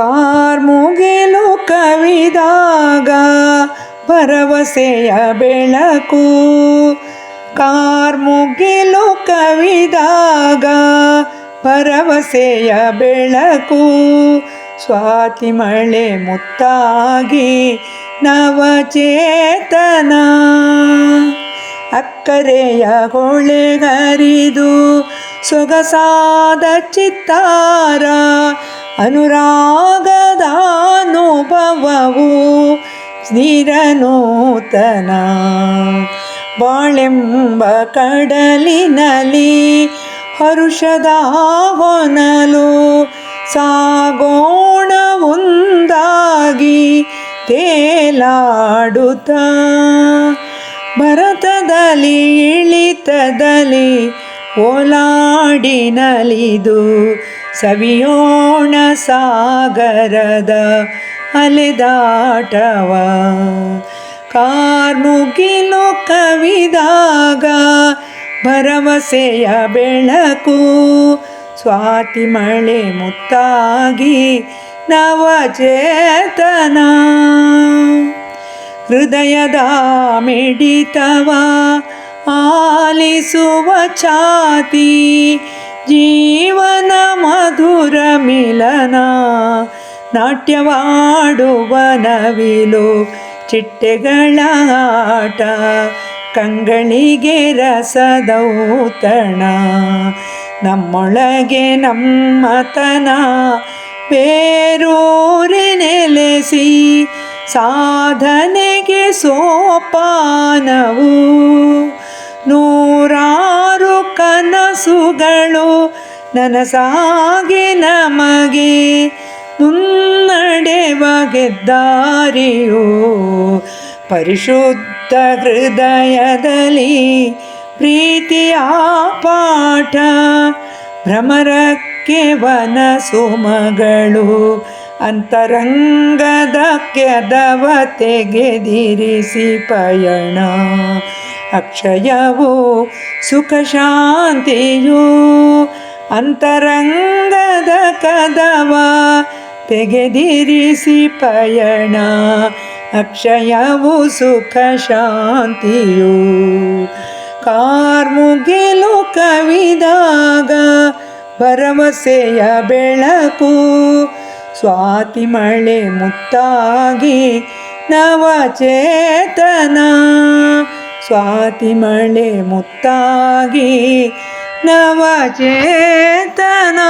ಕಾರ್ಮುಗಿಲು ಕವಿದಾಗ ಭರವಸೆಯ ಬೆಳಕು. ಕಾರ್ಮುಗಿಲು ಕವಿದಾಗ ಭರವಸೆಯ ಬೆಳಕು. ಸ್ವಾತಿ ಮಳೆ ಮುತ್ತಾಗಿ ನವಚೇತನ. ಅಕ್ಕರೆಯ ಹೊಳೆಗರಿದು ಸೊಗಸಾದ ಚಿತ್ತಾರ. ಅನುರಾಗದ ಅನುಭವವು ನಿರನೂತನ ಬಾಳೆಂಬ ಕಡಲಿನಲಿ ಹರುಷದ ಹೊನಲು ಸಾಗೋಣ ಒಂದಾಗಿ ತೇಲಾಡುತ್ತ. ಭರತದಲ್ಲಿ ಇಳಿತದಲ್ಲಿ ಓಲಾಡಿ ನಲಿದು ಸವಿಯೋಣ ಸಾಗರದ ಅಲೆದಾಟವ. ಕಾರ್ಮುಗಿಲು ಕವಿದಾಗ ಭರವಸೆಯ ಬೆಳಕು ಸ್ವಾತಿ ಮಳೆ ಮುತ್ತಾಗಿ ನವಚೇತನ. ಹೃದಯದ ಮಿಡಿತವ ಆಲಿಸುವ ಛಾತಿ, ಜೀವನ ಮಧುರ ಮಿಲನ ನಾಟ್ಯವಾಡುವ ನವಿಲು ಚಿಟ್ಟೆಗಳ ಆಟ ಕಂಗಳಿಗೆ ರಸದೌತಣ. ನಮ್ಮೊಳಗೆ ನಮ್ಮತನ ಬೇರೂರಿ ನೆಲೆಸಿ, ಸಾಧನೆಗೆ ಸೋಪಾನವು. ನೂರಾರು ಕನಸುಗಳು ನನಸಾಗಿ ನಮಗೆ ಮುನ್ನಡೆವ ಗೆದ್ದಾರಿಯೋ ಪರಿಶುದ್ಧ ಹೃದಯದಲ್ಲಿ ಪ್ರೀತಿಯ ಪಾಠ, ಭ್ರಮರಕ್ಕೆ ವನ ಸುಮಗಳು ಅಂತರಂಗದ ಕೆದವ ತೆಗೆದಿರಿಸಿ ಪಯಣ. ಅಕ್ಷಯವು ಸುಖ ಶಾಂತಿಯು ಅಂತರಂಗದ ಕದವ ತೆಗೆದಿರಿಸಿ ಪಯಣ. ಅಕ್ಷಯವು ಸುಖ ಶಾಂತಿಯು ಕಾರ್ಮುಗಿಲು ಕವಿದಾಗ ಭರವಸೆಯ ಬೆಳಕು ಸ್ವಾತಿ ಮಳೆ ಮುತ್ತಾಗಿ ನವಚೇತನ ಸ್ವಾತಿ ಮಳೆ ಮುತ್ತಾಗಿ ನವಚೇತನ.